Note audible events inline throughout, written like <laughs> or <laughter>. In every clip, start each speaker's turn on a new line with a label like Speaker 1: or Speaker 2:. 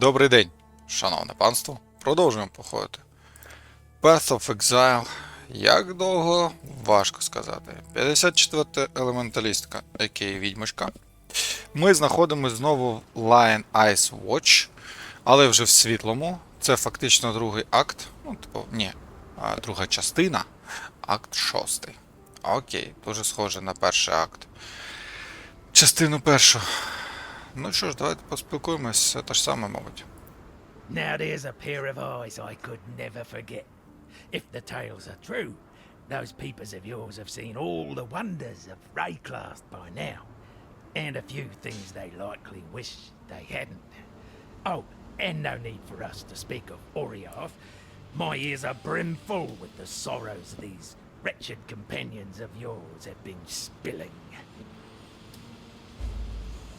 Speaker 1: Добрий день, шановне панство. Продовжуємо походити. Path of Exile. Як довго? Важко сказати. 54 елементалістка, а.к.а. відьмочка. Ми знаходимося знову в Lion Ice Watch, але вже в світлому. Це фактично другий акт. Ну, типу, ні, друга частина. Акт шостий. Окей, дуже схоже на перший акт. Частину першу. Ну що ж, давайте поспілкуємось, це те ж саме, мабуть.
Speaker 2: Now there's a pair of eyes I could never forget. If the tales are true, those peepers of yours have seen all the wonders of Rayclast by now. And a few things they likely wish they hadn't. Oh, and no need for us to speak of Orioth. My ears are brimful with the sorrows these wretched companions of yours have been spilling.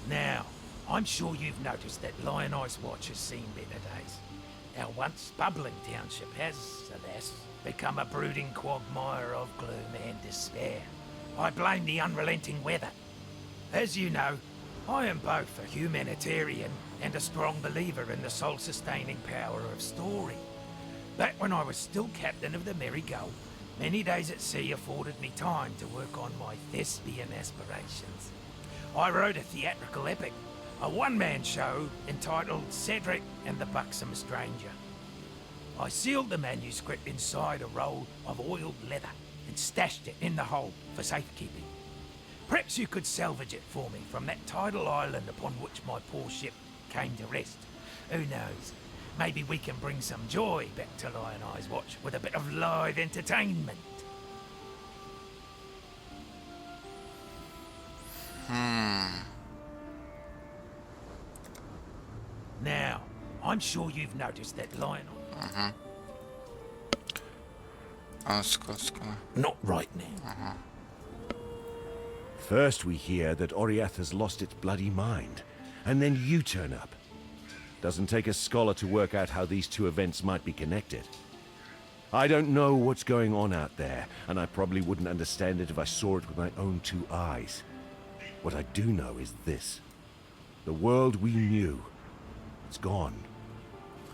Speaker 2: Now, I'm sure you've noticed that Lion Ice Watch has seen better days. Our once bubbling township has, uh, alas, become a brooding quagmire of gloom and despair. I blame the unrelenting weather. As you know, I am both a humanitarian and a strong believer in the soul-sustaining power of story. Back when I was still captain of the Merry Gull, many days at sea afforded me time to work on my thespian aspirations. I wrote a theatrical epic, a one-man show entitled Cedric and the Buxom Stranger. I sealed the manuscript inside a roll of oiled leather and stashed it in the hold for safekeeping. Perhaps you could salvage it for me from that tidal island upon which my poor ship came to rest. Who knows? Maybe we can bring some joy back to Lion Eyes Watch with a bit of live entertainment. Now, I'm sure you've noticed that, Lionel.
Speaker 1: Mm-hmm. Ask, ask.
Speaker 2: Uh, Not right now. Uh-huh.
Speaker 3: First we hear that Oriath has lost its bloody mind, and then you turn up. Doesn't take a scholar to work out how these two events might be connected. I don't know what's going on out there, and I probably wouldn't understand it if I saw it with my own two eyes. What I do know is this. The world we knew, it's gone.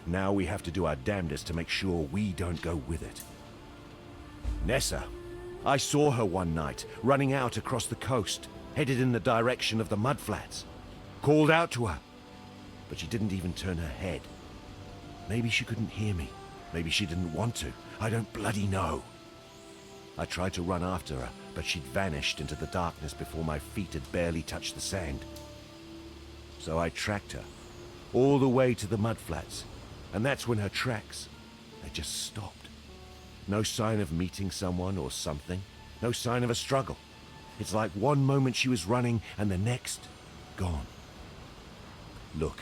Speaker 3: Now we have to do our damnedest to make sure we don't go with it. Nessa. I saw her one night, running out across the coast, headed in the direction of the mudflats. Called out to her, but she didn't even turn her head. Maybe she couldn't hear me. Maybe she didn't want to. I don't bloody know. I tried to run after her, but she'd vanished into the darkness before my feet had barely touched the sand. So I tracked her, all the way to the mudflats, and that's when her tracks, they just stopped. No sign of meeting someone or something. No sign of a struggle. It's like one moment she was running and the next, gone. Look,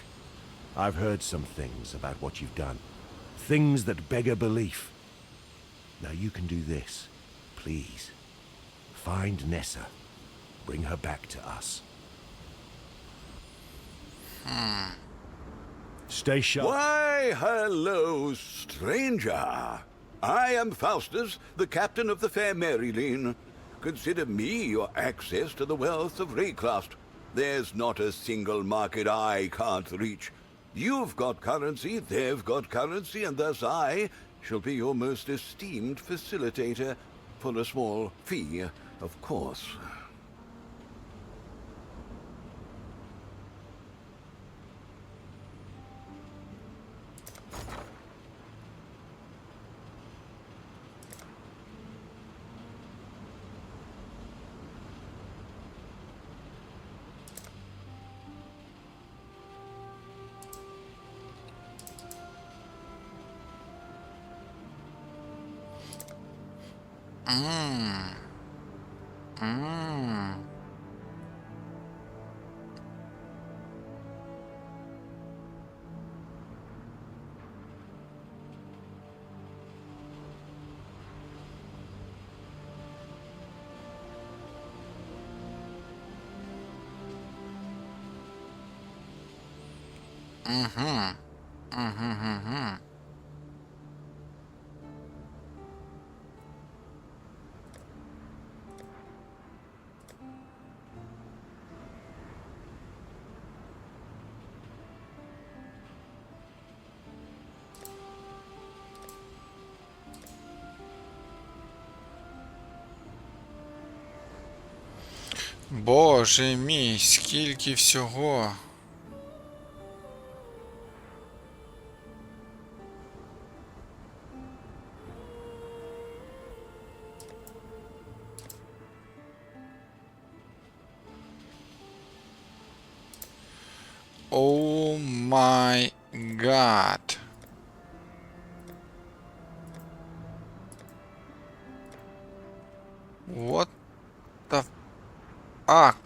Speaker 3: I've heard some things about what you've done. Things that beggar belief. Now you can do this. Please. Find Nessa. Bring her back to us. Hmm. Stay sharp.
Speaker 4: Why, hello, stranger. I am Faustus, the captain of the fair Maryline. Consider me your access to the wealth of Rayclast. There's not a single market I can't reach. You've got currency, they've got currency, and thus I shall be your most esteemed facilitator for a small fee, of course. Mm-hmm. Mm-hmm-hmm-hmm.
Speaker 1: Боже мій, скільки всього. О май гад. Fuck?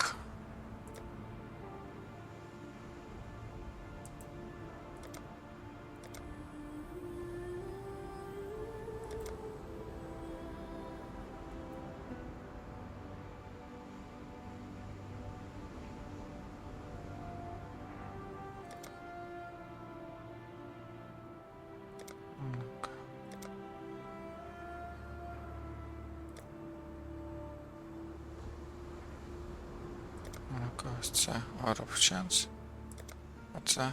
Speaker 1: це Out of Chance. Оце.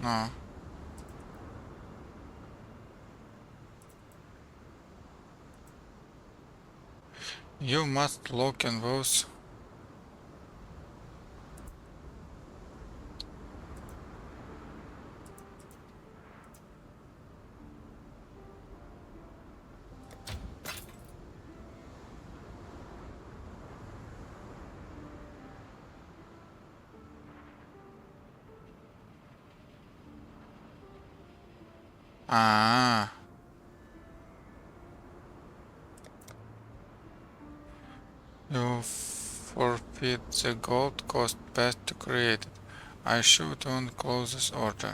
Speaker 1: Ну. You must look in those А. You forfeit the gold cost best to create it. I should on closest order.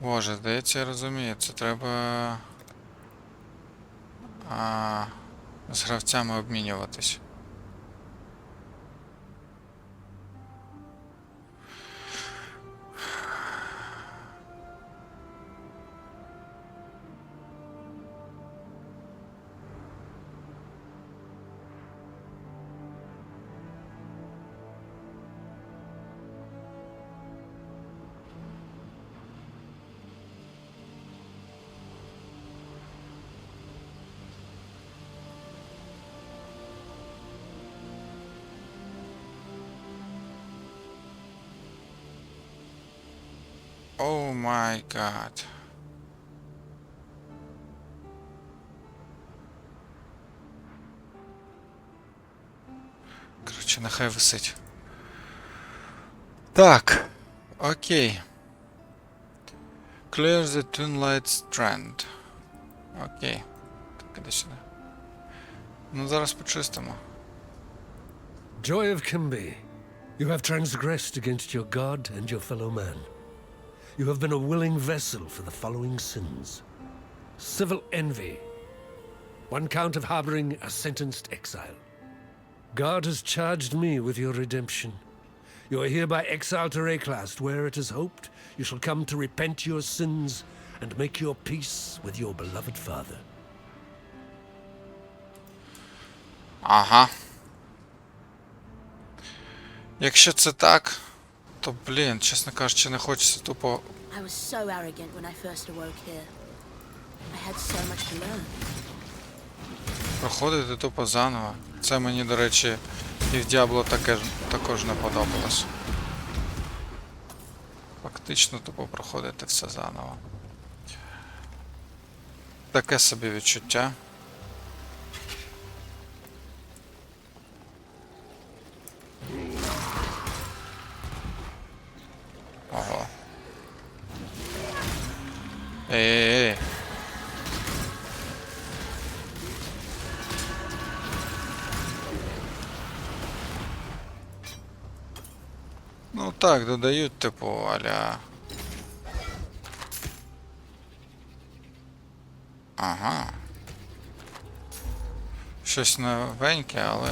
Speaker 1: Боже, здається, я розумію, це треба. А, з гравцями обмінюватись. Oh my god. Коротше, нехай висить. Так. Окей. Clear the Tunlight Strand. Окей. Так, іди сюди. Ну, зараз почистимо.
Speaker 5: Joy of Kimby, you have transgressed against your God and your fellow man. You have been a willing vessel for the following sins. Civil envy. One count of harboring a sentenced exile. God has charged me with your redemption. You are hereby exiled to Rayclast, where it is hoped you shall come to repent your sins and make your peace with your beloved father.
Speaker 1: Aha. Jak się tak, то блін, чесно кажучи, не хочеться тупо
Speaker 6: I was so arrogant when I first awoke here. I had so much to learn.
Speaker 1: проходити тупо заново. Це мені, до речі, і в Діабло таке також не подобалось. Фактично тупо проходити все заново. Таке собі відчуття. Ого. Ей-ей-ей. Ну так, додають, типу, аля. Ага. Щось новеньке, але.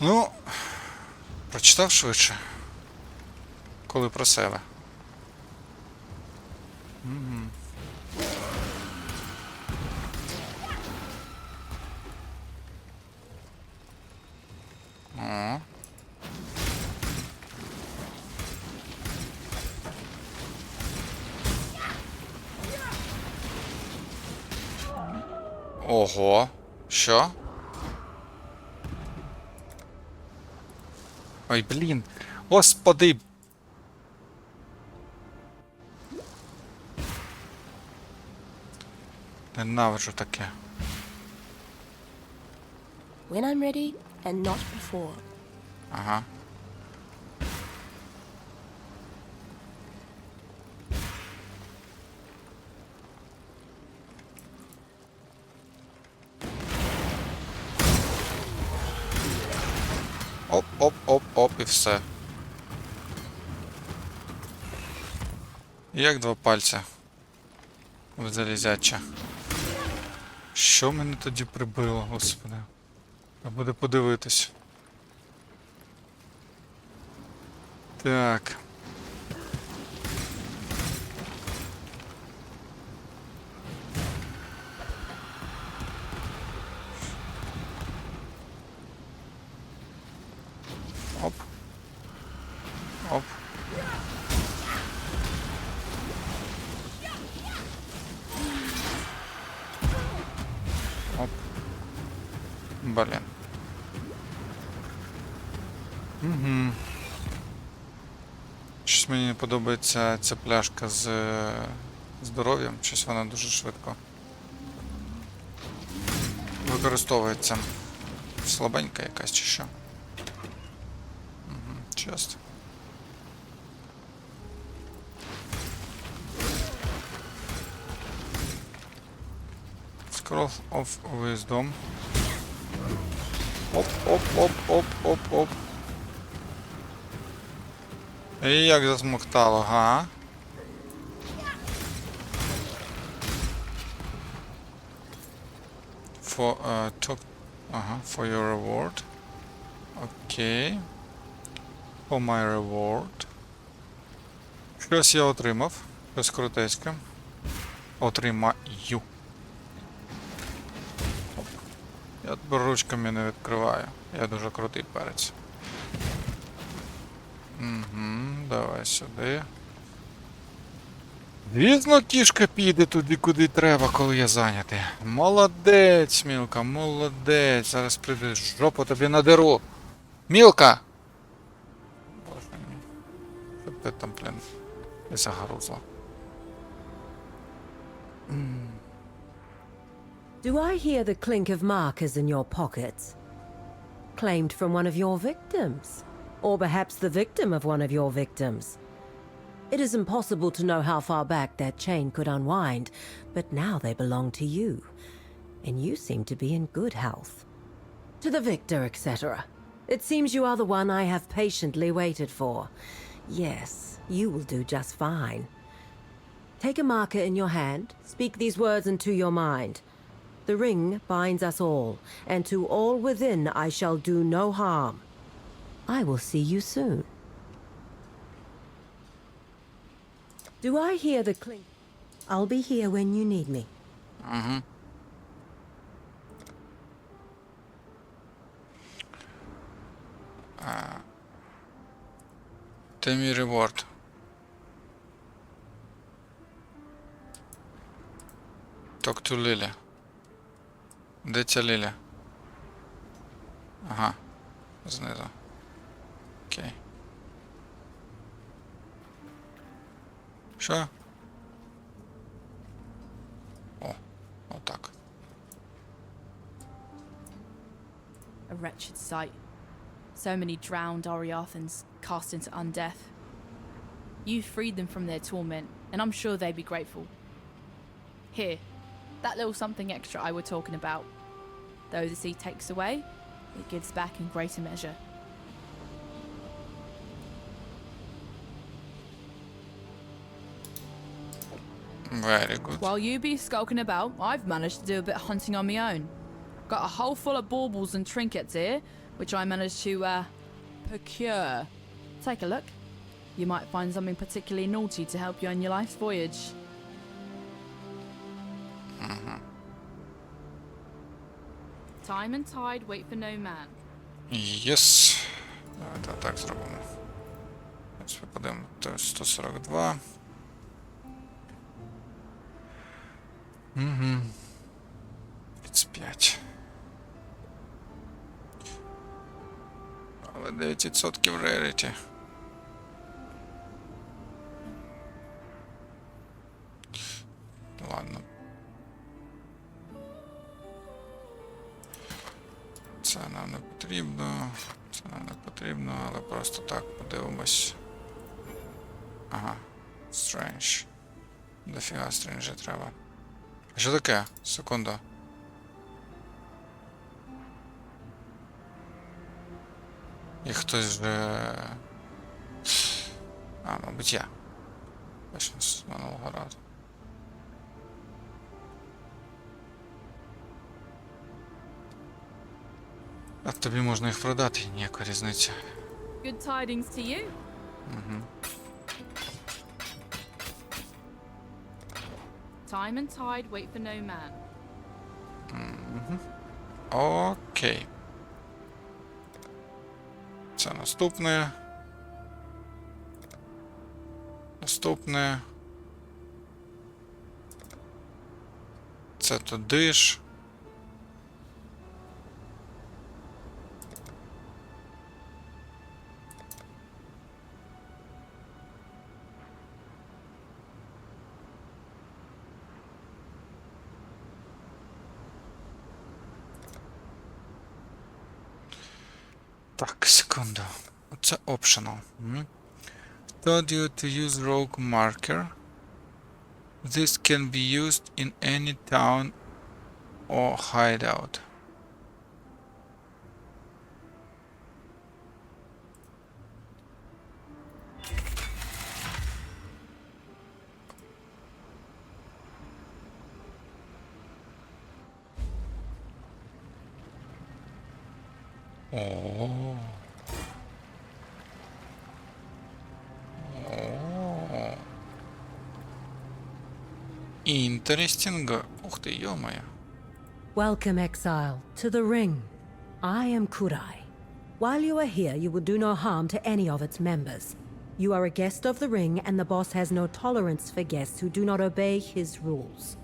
Speaker 1: Ну, прочитав швидше. Коли про себе. О. Ого. Що? Ой, блін. Господи. Ненавиджу таке.
Speaker 6: When I'm ready, and not before.
Speaker 1: Ага. Все. Як два пальця. В залізяча. Що мене тоді прибило, господи? Треба буде подивитись. Так. Подобається ця пляшка з е, здоров'ям. Щось вона дуже швидко використовується. Слабенька якась чи що. Угу, Часто. Scroll of Wisdom. Оп, І як засмоктало, га? For, uh, talk, ага, for your reward. Окей. For my reward. Щось я отримав. Щось крутецьке. Отримаю. Я ручками не відкриваю. Я дуже крутий перець. Угу, давай сюди. Звісно, кішка піде туди, куди треба, коли я зайнятий. Молодець, Мілка, молодець. Зараз прийде жопу тобі надеру. Мілка! Боже мій. Що ти там, блін, загрузла?
Speaker 7: Do I hear the clink of markers in your pockets? Claimed from one of your victims? Or perhaps the victim of one of your victims? It is impossible to know how far back that chain could unwind, but now they belong to you. And you seem to be in good health. To the victor, etc. It seems you are the one I have patiently waited for. Yes, you will do just fine. Take a marker in your hand, speak these words into your mind. The ring binds us all, and to all within I shall do no harm. I will see you soon. Do I hear the clink? I'll be here when you need me.
Speaker 1: Угу. Ти мій реворд. Talk to Лілі. Де ця Лілі? Ага. Знизу. Sure. O, o.
Speaker 8: A wretched sight. So many drowned Oriathans cast into undeath. You freed them from their torment, and I'm sure they'd be grateful. Here, that little something extra I were talking about. Though the sea takes away, it gives back in greater measure.
Speaker 1: Very good.
Speaker 8: While you be skulking about, I've managed to do a bit of hunting on my own. Got a hole full of baubles and trinkets here, which I managed to uh, procure. Take a look. You might find something particularly naughty to help you on your life's voyage. Time and tide wait for no man.
Speaker 1: Єс. Давайте так зробимо. Ось ми подивимо. То 142. Угу. 35. Але 9% реріті. Що таке? Секунду. І хтось вже. А, мабуть, я. Точно з минулого разу. А тобі можна їх продати, ніяка різниця.
Speaker 8: Good tidings to you. Time and tide wait for no man.
Speaker 1: Окей. Це наступне. Наступне. Це туди ж. секунду. Це optional. М. Told you to use rogue marker. This can be used in any town or hideout. О. Interesting. Ух ты, ё-моё.
Speaker 7: Welcome, exile, to the ring. I am Kurai. While you are here, you will do no harm to any of its members. You are a guest of the ring, and the boss has no tolerance for guests who do not obey his rules.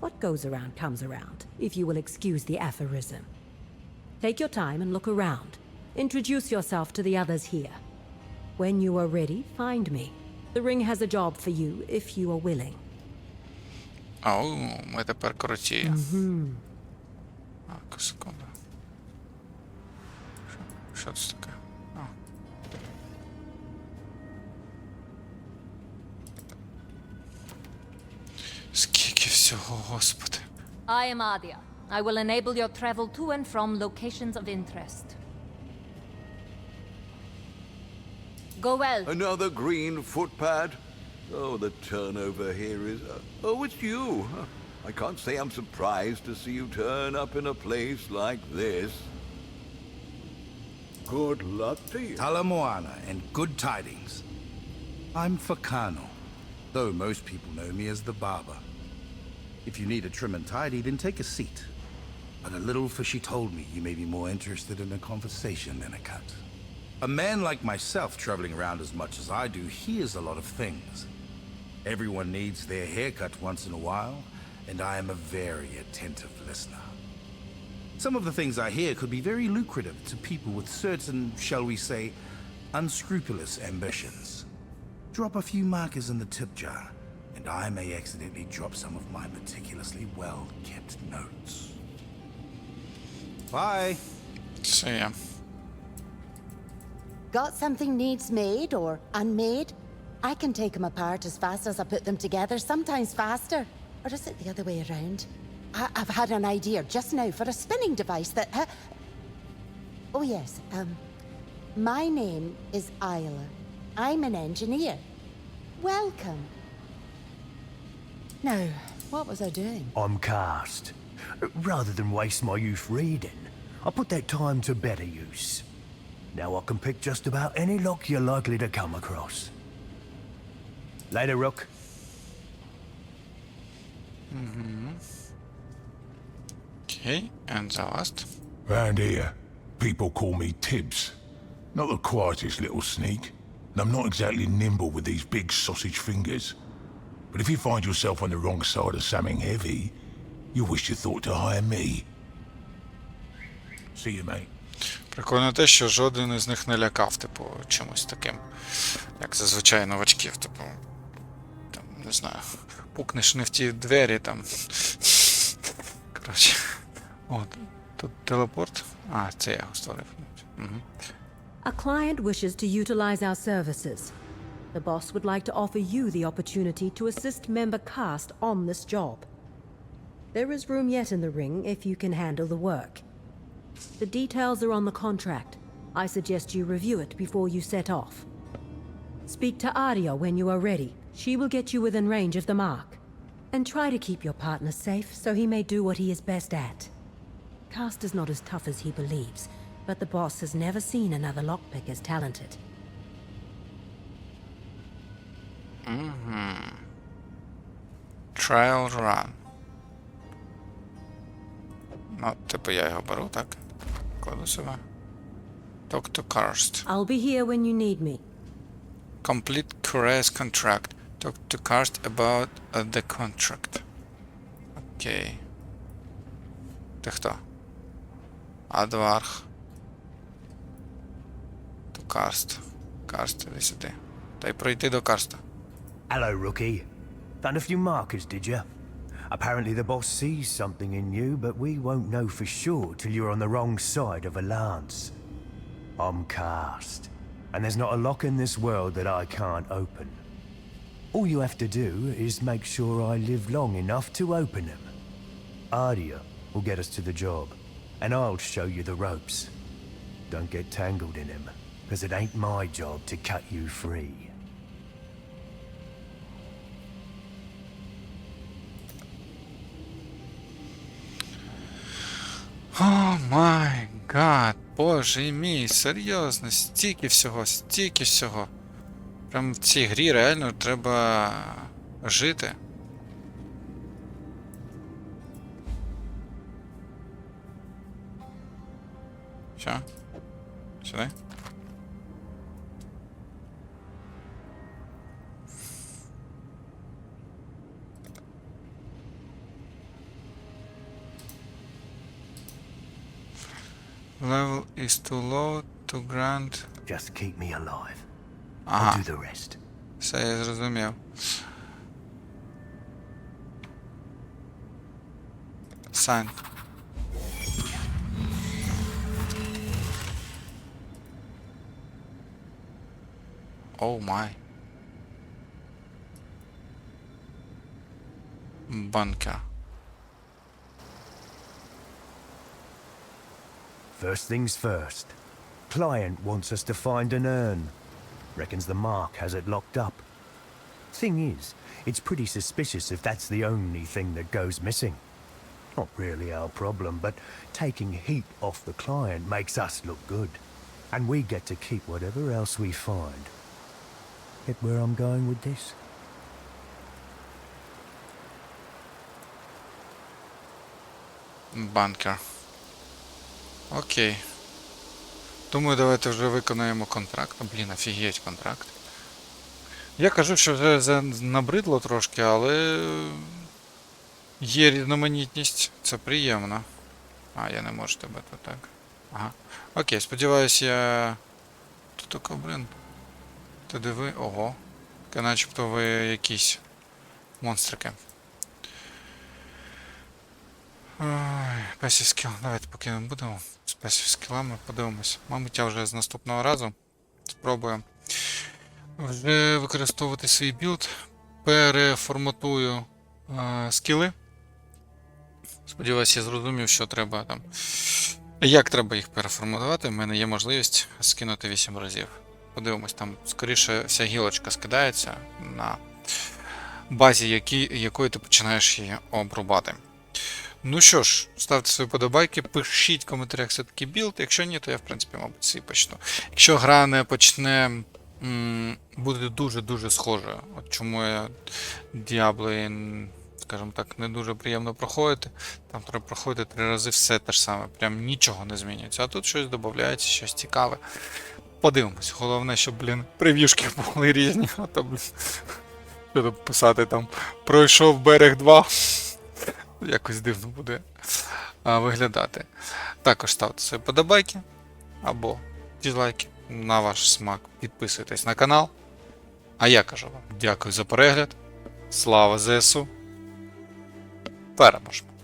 Speaker 7: What goes around comes around, if you will excuse the aphorism. Take your time and look around. Introduce yourself to the others here. When you are ready, find me. The ring has a job for you if you are willing.
Speaker 1: Ау, ми тепер круті. Так, секунду. Що, що це таке? А. Скільки всього, господи.
Speaker 9: I am Adia. I will enable your travel to and from locations of interest. Go well.
Speaker 4: Another green footpad? Oh, the turnover here is... Uh, oh, it's you. I can't say I'm surprised to see you turn up in a place like this. Good luck to you.
Speaker 10: Talamoana and good tidings. I'm Fakano, though most people know me as the barber. If you need a trim and tidy, then take a seat. But a little fishy told me you may be more interested in a conversation than a cut. A man like myself traveling around as much as I do hears a lot of things. Everyone needs their haircut once in a while, and I am a very attentive listener. Some of the things I hear could be very lucrative to people with certain, shall we say, unscrupulous ambitions. Drop a few markers in the tip jar, and I may accidentally drop some of my meticulously well kept notes. Bye.
Speaker 1: See ya.
Speaker 11: Got something needs made or unmade? I can take them apart as fast as I put them together, sometimes faster. Or is it the other way around? I- I've had an idea just now for a spinning device that. Ha- oh, yes. Um, my name is Isla. I'm an engineer. Welcome. Now, what was I doing?
Speaker 12: I'm cast. Rather than waste my youth reading, I put that time to better use. Now I can pick just about any lock you're likely to come across. Later, Rook.
Speaker 1: Окей, and the last.
Speaker 13: Round here, people call me Tibbs. Not the quietest little sneak, and I'm not exactly nimble with these big sausage fingers. But if you find yourself on the wrong side of something heavy, you wish you thought to hire me. See you, mate.
Speaker 1: Прикольно те, що жоден із них не лякав, типу, чимось таким, як зазвичай новачків, типу. Там, не знаю, пукнеш не в ті двері там. Коротше. От. Тут телепорт. А, це я його створив. Угу.
Speaker 7: A client wishes to utilize our services. The boss would like to offer you the opportunity to assist member cast on this job. There is room yet in the ring if you can handle the work. The details are on the contract. I suggest you review it before you set off. Speak to Aria when you are ready. She will get you within range of the mark. And try to keep your partner safe so he may do what he is best at. Cast is not as tough as he believes, but the boss has never seen another lockpick as talented.
Speaker 1: Trial run. Ну, типу я його беру, так? Кладу себе. Talk to Karst.
Speaker 7: I'll be here when you need me.
Speaker 1: Complete Cures contract. Talk to Karst about uh, the contract. Окей. Ти хто? Адварх. То Карст. Карст, іди сюди. Та й пройти до Карста.
Speaker 12: Hello, rookie. Done a few markers, did you? Apparently the boss sees something in you, but we won't know for sure till you're on the wrong side of a lance. I'm cast, and there's not a lock in this world that I can't open. All you have to do is make sure I live long enough to open them. Ardia will get us to the job, and I'll show you the ropes. Don't get tangled in them, because it ain't my job to cut you free.
Speaker 1: О май гад, боже мій, серйозно, стільки всього, стільки всього. Прям в цій грі реально треба жити. Що? Сюди? Level is too low to grant.
Speaker 12: Just keep me alive.
Speaker 1: Ага.
Speaker 12: I'll do the rest.
Speaker 1: Все, я зрозумів. Сайн. Оу май. Банкер.
Speaker 12: First things first. Client wants us to find an urn. Reckons the Mark has it locked up. Thing is, it's pretty suspicious if that's the only thing that goes missing. Not really our problem, but taking heat off the client makes us look good. And we get to keep whatever else we find. Get where I'm going with this?
Speaker 1: Bunker. Okay, Думаю, давайте вже виконаємо контракт. Блін, офігеть контракт. Я кажу, що вже набридло трошки, але є різноманітність, це приємно. А, я не можу тебе тут так. Ага. Окей, сподіваюсь, я. Тут таке, блін. Ти диви. Ого. Начебто ви якісь монстрики. Песів скіл. Давайте поки не будемо песів скілами, подивимось. Мабуть, я вже з наступного разу спробую вже використовувати свій білд. Переформатую е, скіли. Сподіваюсь, я зрозумів, що треба там. Як треба їх переформатувати. У мене є можливість скинути 8 разів. Подивимось, там скоріше вся гілочка скидається на базі, які, якої ти починаєш її обрубати. Ну що ж, ставте свої подобайки, пишіть в коментарях все-таки білд. Якщо ні, то я, в принципі, мабуть, свій почну. Якщо гра не почне бути дуже-дуже схожою. От чому я Diablo, скажімо так, не дуже приємно проходити. Там треба проходити три рази все те ж саме. Прям нічого не змінюється. А тут щось додається, щось цікаве. Подивимось. Головне, щоб, блін, прев'юшки були різні, а то, блін. <laughs> Що там писати там. Пройшов берег 2. Якось дивно буде виглядати. Також ставте свої подобайки або дізлайки на ваш смак. Підписуйтесь на канал. А я кажу вам дякую за перегляд. Слава ЗСУ. Переможемо!